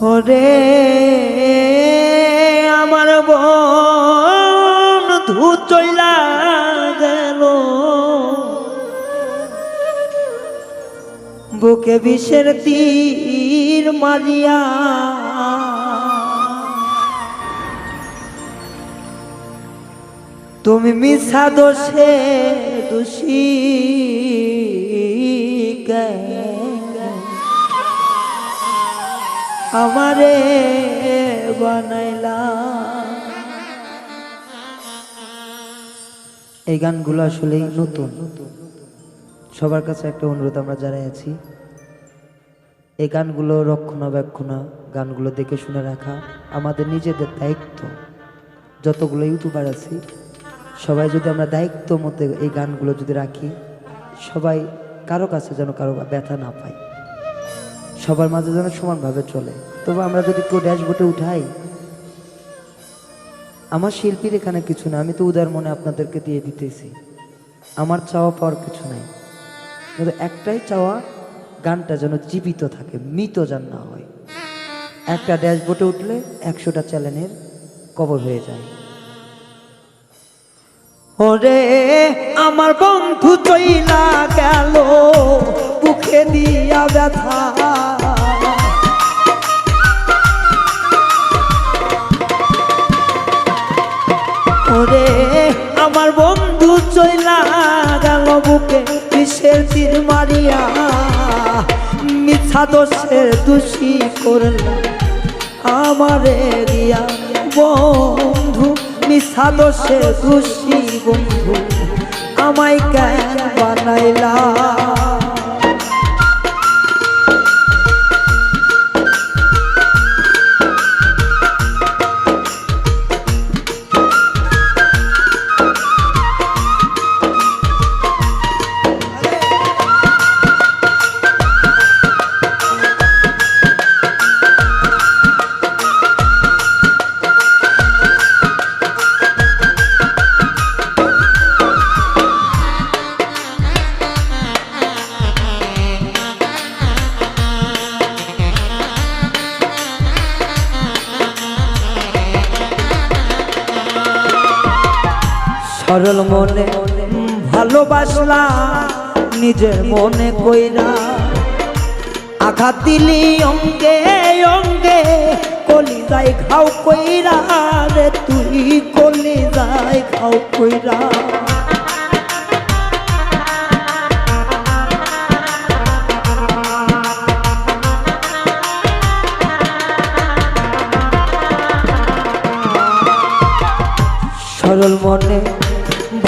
ওরে আমার বন্ধু চইলা গেল। বুকে বিষের তীর মারিয়া তুমি মিশা দোষে দোষী আমারে বানাইলা এই গানগুলো আসলে নতুন। সবার কাছে একটা অনুরোধ আমরা আছি এই গানগুলো রক্ষণাবেক্ষণা গানগুলো দেখে শুনে রাখা আমাদের নিজেদের দায়িত্ব। যতগুলো ইউটিউবার আছি, সবাই যদি আমরা দায়িত্ব মতো এই গানগুলো যদি রাখি, সবাই কারও কাছে যেন কারও ব্যথা না পায়। সবার মাঝে যেন সমানভাবে চলে। তবে আমরা যদি কেউ ড্যাশবোর্ডে উঠাই, আমার শিল্পীর এখানে কিছু না, আমি তো উদার মনে আপনাদেরকে দিয়ে দিতেছি। আমার চাওয়া পাওয়ার কিছু নাই। কিন্তু একটাই চাওয়া, গানটা যেন জীবিত থাকে, মৃত যেন না হয়। একটা ড্যাশবোর্ডে উঠলে একশোটা চ্যানেলের কবর হয়ে যায়। ওরে, আমার বন্ধু চইলা গেল, বুকে দিয়া ব্যথা। ওরে, আমার বন্ধু চইলা গেল, বুকে বিষের তীর মারিয়া। মিথ্যা দোষের দোষী করলাম আমারে দিয়া বন্ধু মিথ্যা দোষে দোষী বন্ধু আমায় কেন বানাইলা? সরল মনে, ভালোবাসলা, নিজের মনে কইরা। আঘাত দিলি অঙ্গে অঙ্গে যাই খাও কইরা রে, তুই যাই খাও কইরা। সরল মনে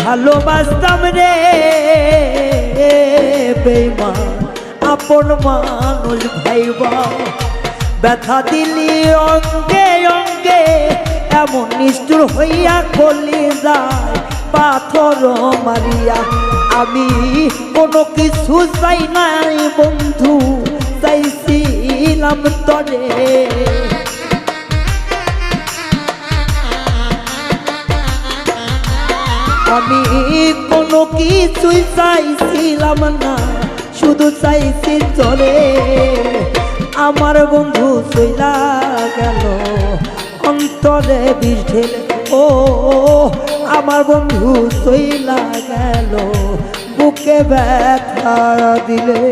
ভালোবাসতাম রে বেমা আপন মানুষ ভাইবা। ব্যথা দিলি অঙ্গে অঙ্গে, এমন নিষ্ঠুর হইয়া খলি যায়, পাথর মারিয়া। আমি কোনো কিছু চাই নাই বন্ধু, চাইছিলাম তরে। আমি কোনো কিছুই চাইছিলাম না, শুধু চাইছি চলে। আমার বন্ধু চইলা গেল, অন্তরে বিষ ঢেলে, ও, আমার বন্ধু চইলা গেল, বুকে ব্যথা দিলে।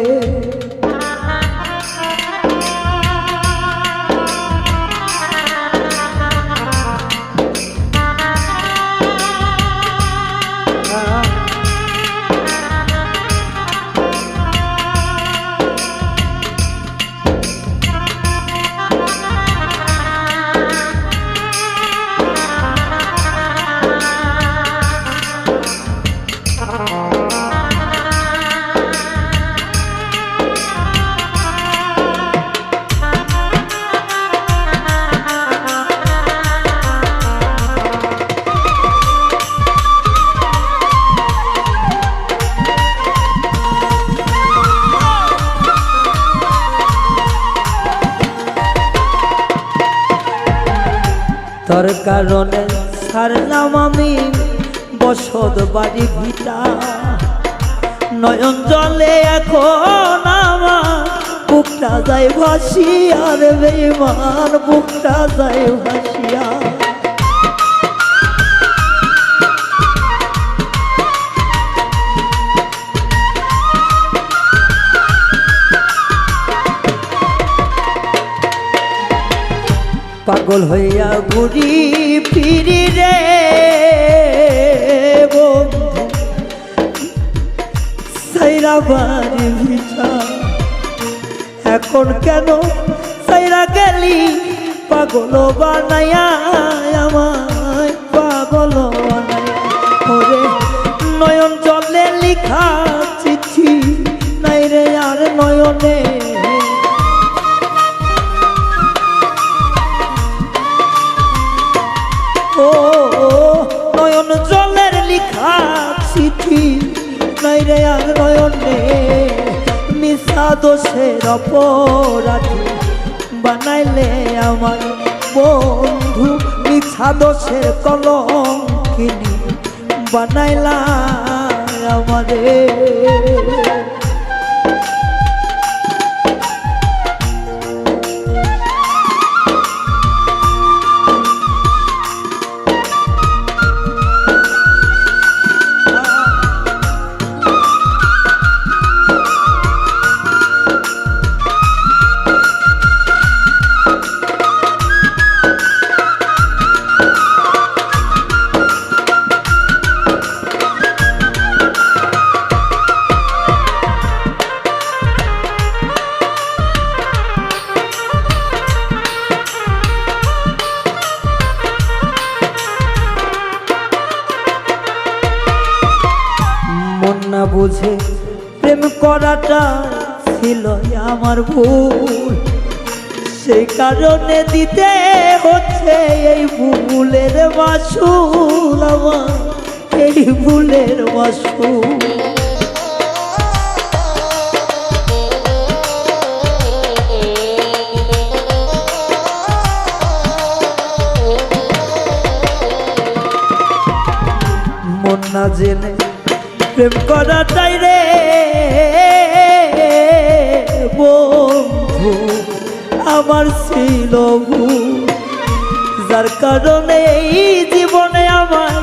তোর কারণে ছাড়লাম আমি বসত বাড়ি ভিটা। নয়ন জলে এখন আমার বুক বুকটা যায় ভাসিয়া রে বেমান বুকটা যায় ভাসিয়া। পাগল হইয়া ঘুরি ফিরি রে সাইরা বাড়ি ভিটা এখন কেন সাইরা গেলি? পাগল বানাইয়া আমায় পাগল বানাইয়া। ওরে নয়ন জলে লিখা চিঠি, নাই রে আর নয়নে দোষের অপরাধী বানাইলে আমার বন্ধু মিছা দোষের কিনি বানাইলা আমারে বুঝে, প্রেম করাটা ছিল আমার ভুল। সেই কারণে দিতে হচ্ছে এই ভুলের মাসুল আমার, এই ভুলের মন না জেনে প্রেম করাটাই রে বন্ধু, আমার ছিল যার কারণে এই জীবনে আমার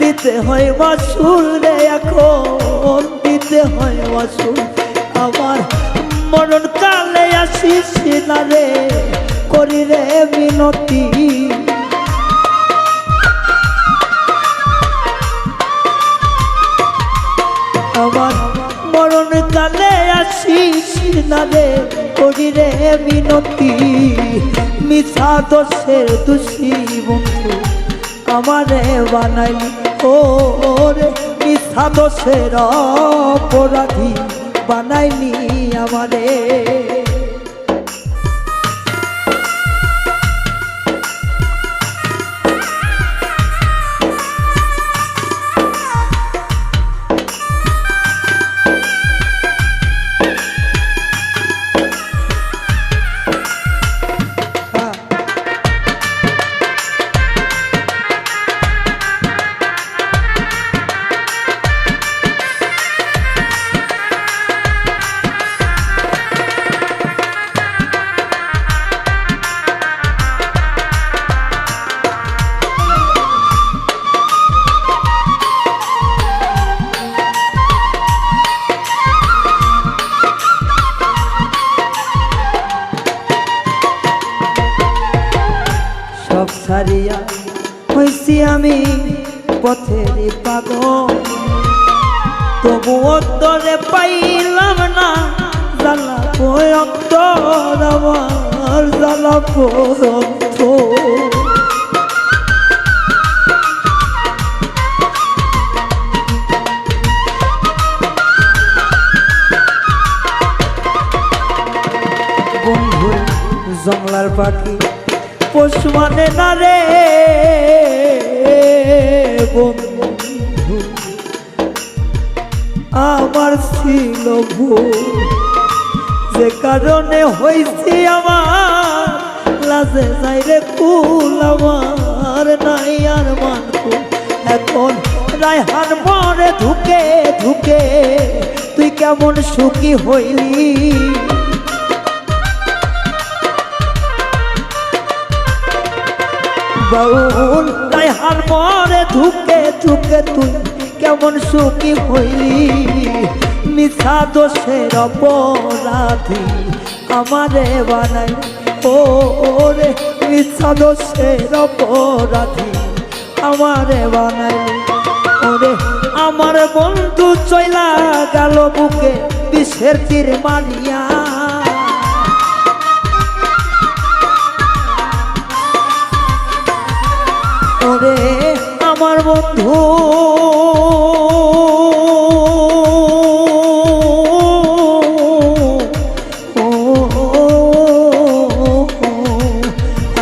দিতে হয় মাসুল রে, এখন দিতে হয় মাসুল। আমার মরণ কালে আসিস না রে করি রে মিনতি। না রে করি রে মিনতি মিশা দোষের দোষী বন্ধু, আমারে বানাইলি। ও রে মিশা দোষের অপরাধী বানাইলি আমারে। হইছি আমি পথের পাগল। তবু অন্তরে পাইলাম না বন্ধু জংলার পাখি পোষ মানে না রে। বন্ধু। আমার ছিল ভুল। যে কারণে হয়েছি আমার, লাজে যাই রে কুল আমার নাই আর মানকু এখন রায়হান মরে ঢুকে ঢুকে, তুই কেমন সুখী হইলি? বাউল তাই হার মরে ধুকে ধুকে তুই কেমন সুখী হইলি? মিছা দোষের অপরাধী আমারে বানাই। ও রে, মিছা দোষের অপরাধী আমারে বানাইলি ওরে আমার বন্ধু চইলা গেল বুকে, বিষের তীর মারিয়া। বন্ধু।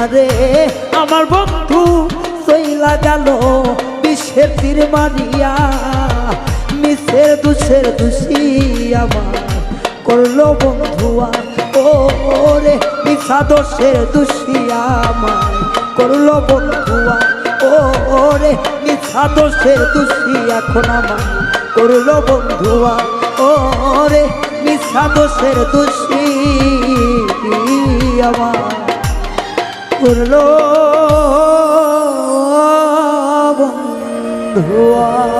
আরে আমার বন্ধু, সইলা গেল বিষের তীর মারিয়া মিশের দুষের দুষি আমার করল বন্ধুয়া ও রে মিশা দোষের দুষি আমার করল বন্ধুয়া ও রে দোষের দুষি এখন আমার করল বন্ধুয়া। ও রে মিশা দুষি আমার করল বন্ধুয়া?